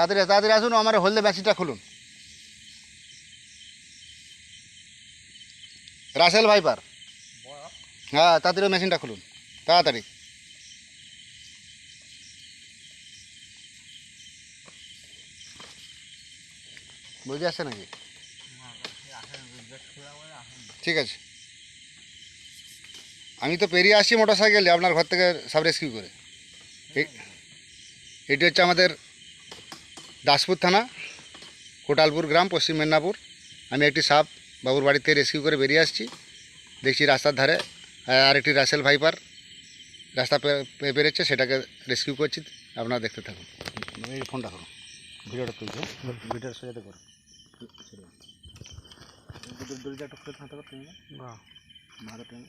তাড়াতাড়ি তাড়াতাড়ি আসুন, আমার হলদে মেশিনটা খুলুন। Russell viper. হ্যাঁ তাড়াতাড়ি মেশিনটা খুলুন, তাড়াতাড়ি। বুঝে আসছে নাকি? ঠিক আছে। আমি তো পেরিয়ে আসছি মোটর সাইকেলে আপনার ঘর থেকে সব রেস্কিউ করে এটি হচ্ছে আমাদের দাসপুর থানা কোটালপুর গ্রাম পশ্চিম মেদিনীপুর আমি একটি সাপ বাবুর বাড়িতে রেস্কিউ করে বেরিয়ে আসছি। দেখছি রাস্তার ধারে আহ, আরেকটি রাসেল ভাইপার রাস্তা পে- পে- পেরেছে সেটাকে রেস্কিউ করছি। আপনারা দেখতে থাকুন। এই ফোনটা করুন ভিডিওটা তুলছে? ভিডিওটা সোজাতে করুন দড়িটা একটু খুলে থাকতে পারতেন না। মারা টেনে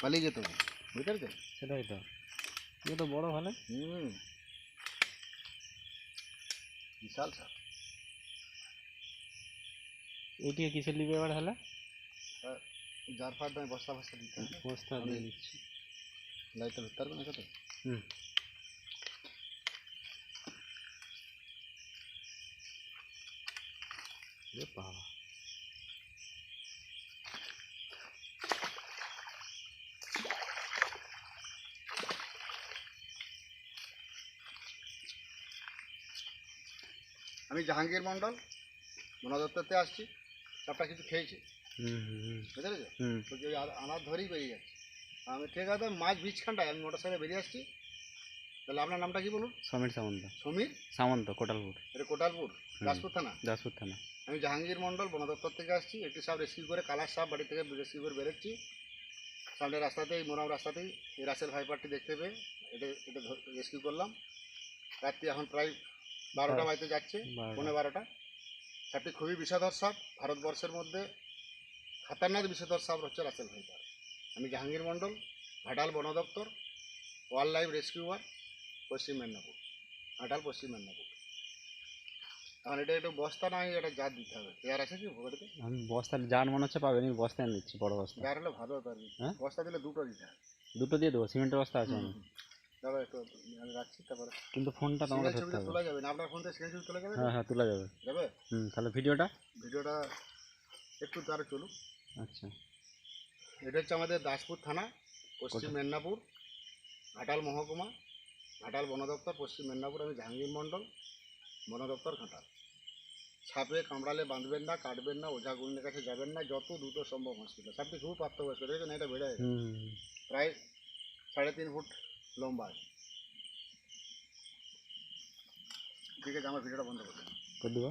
পালিয়ে যেতে হবে। বুঝতে পারছেন সেটাই তো। এটা তো বড় ভালো হুম। বিশাল সাপ। এইটিকে কিসের লিবে এবার হলে? যার ফার দামে বস্তা বস্তা দিতে হবে। বস্তা দিয়ে দিচ্ছি। লাইটটা ধরতে পারবেন এটা তো হুম। এ বাবা। আমি জাহাঙ্গীর মণ্ডল মনোদত্ততে আসছি সাপটা কিছু খেয়েছি। বুঝতে পেরেছ? আনার ধরেই বেরিয়ে যাচ্ছে। আমি ঠিক আছে মাছ বীজখানটায় আমি মোটর সাইকেলে বেরিয়ে আসছি। তাহলে আপনার নামটা কি বলুন? সমীর সামন্ত। সমীর? সামন্ত কোটালপুর। এটা কোটালপুর দাসপুর থানা? দাসপুর থানা। আমি জাহাঙ্গীর মণ্ডল বন দপ্তর থেকে আসছি। একটি সাপ রেস্কিউ করে কালার সাপ বাড়ি থেকে রেস্কিউ করে বেরোচ্ছি। সামনে রাস্তাতেই মোরাম রাস্তাতেই এই রাসেল ভাইপারটি দেখতে পেয়ে এটা এটা রেস্কিউ করলাম। রাত্রি এখন প্রায় বারোটা বাড়িতে যাচ্ছে। পনেরো বারোটা। সাপটি খুবই বিষধর সাপ ভারতবর্ষের মধ্যে খাতারনাক বিষধর সাপ হচ্ছে রাসেল ভাইপার আমি জাহাঙ্গীর মণ্ডল ঘাটাল বন দপ্তর ওয়াইল্ড লাইফ রেস্কিউয়ার পশ্চিম মেদিনীপুর। ঘাটাল পশ্চিম মেদিনীপুর। এখন এটা একটু বস্তা নাই এটা জাত দিতে হবে। পেয়ার আছে কি বাড়িতে আমি বস্তা যার মনে হচ্ছে পাবেন আমি বস্তা এনে দিচ্ছি বড় বস্তা। জার হলে ভালো হতো আর কি। হ্যাঁ? বস্তা দিলে দুটো দিতে হবে। দুটো দিয়ে দেবো সিমেন্টের বস্তা আছে দাদা একটু আমি রাখছি তারপরে। কিন্তু ফোনটা তোমাকে ধরতে হবে। তোলা যাবে না? আপনার ফোন থেকে সিঙ্গেল ছবি তোলা যাবে? হ্যাঁ হ্যাঁ তোলা যাবে। যাবে? হুম তাহলে ভিডিওটা? ভিডিওটা একটু তার চলুক। আচ্ছা। এটা হচ্ছে আমাদের দাসপুর থানা পশ্চিম? মেদিনীপুর ঘাটাল মহকুমা ঘাটাল বন দপ্তর পশ্চিম মেদিনীপুর আমি জাহাঙ্গীর মণ্ডল বন দপ্তর ঘাটাল। সাপে কামড়ালে বাঁধবেন না কাটবেন না ওঝা গুন্ডের কাছে যাবেন না যত দ্রুত সম্ভব হসপিটাল। সাপটি খুব প্রাপ্তবয়স্ক দেখেছেন এটা বেড়ে। প্রায় সাড়ে তিন ফুট লম্বা আছে ঠিক আছে আমার ভিডিওটা বন্ধ করে দিন। করে দেবো